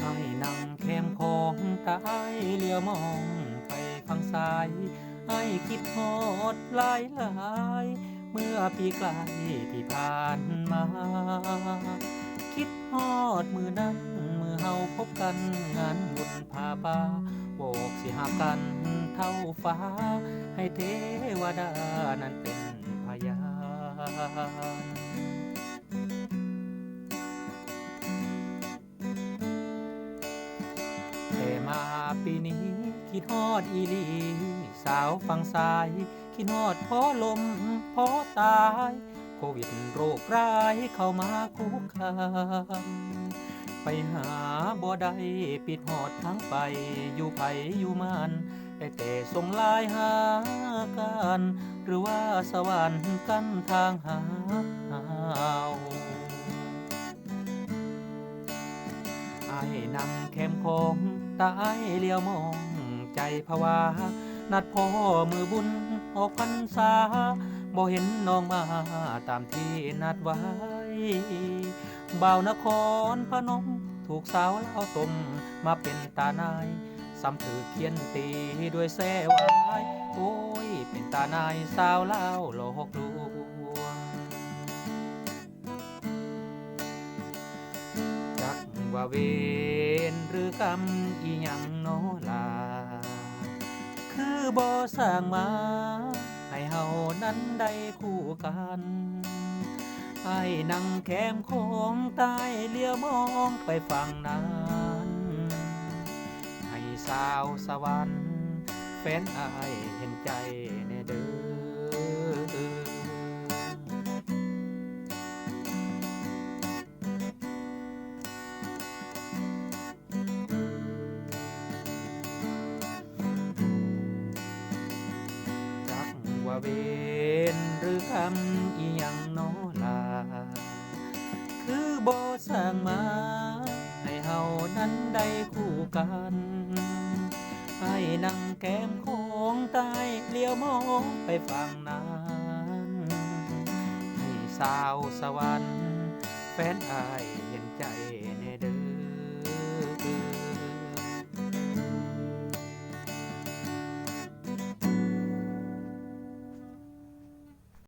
ไอ้นั่งแคมของตายเลียวมองไปฟังซ้ายไอ้คิดฮอดหลายหลายเมื่อปีไกลที่ผ่านมา คิดฮอดมือนั้นมือเฮาพบกันงานบุญพาบาบอกสิหากันเท่าฟ้า ให้เทวดานั้นเป็นพยาน แต่มาปีนี้คิดฮอดอีลีสาวฝั่งซ้ายคิดฮอดพอลมพอตาย โควิดโรคร้ายเข้ามาคุกคามไปหาบ่ได้ปิดหอดทั้งไป อยู่ไผอยู่มันได้แต่ส่งลายหากัน หรือว่าสวรรค์กันทางหาเฮา นั่งแคมคงตาไอ้เลี้ยวมองใจภาวานัดพ่อมือบุญออกพรรษาบ่เห็นน้องมาตามที่นัดไว้บ่าวนครพนมถูกสาวเล่าตมมาเป็นตานายซ้ำถือเขียนตีด้วยแซ่วายโอ้ย เป็นตานายสาวเล่าหลอกลวง ว่าเวนหรือกรรมอีหยังโนลา คือบ่สร้างมา ให้เฮานั้นได้คู่กันไอ้นั่งแคมโคงใต้เลี้ยวมองไปฝั่งนั้น ให้สาวสวรรค์แฟนอายเห็นใจ ว่าเวนหรือกรรมอีหยังโนลา คือบ่สร้างมาให้เฮานั้นได้คู่กันให้นั่งแก้มโค้งใต้เลี้ยวมองไปฝั่งนั้น ให้สาวสวรรค์แฟนอายเห็นใจในเด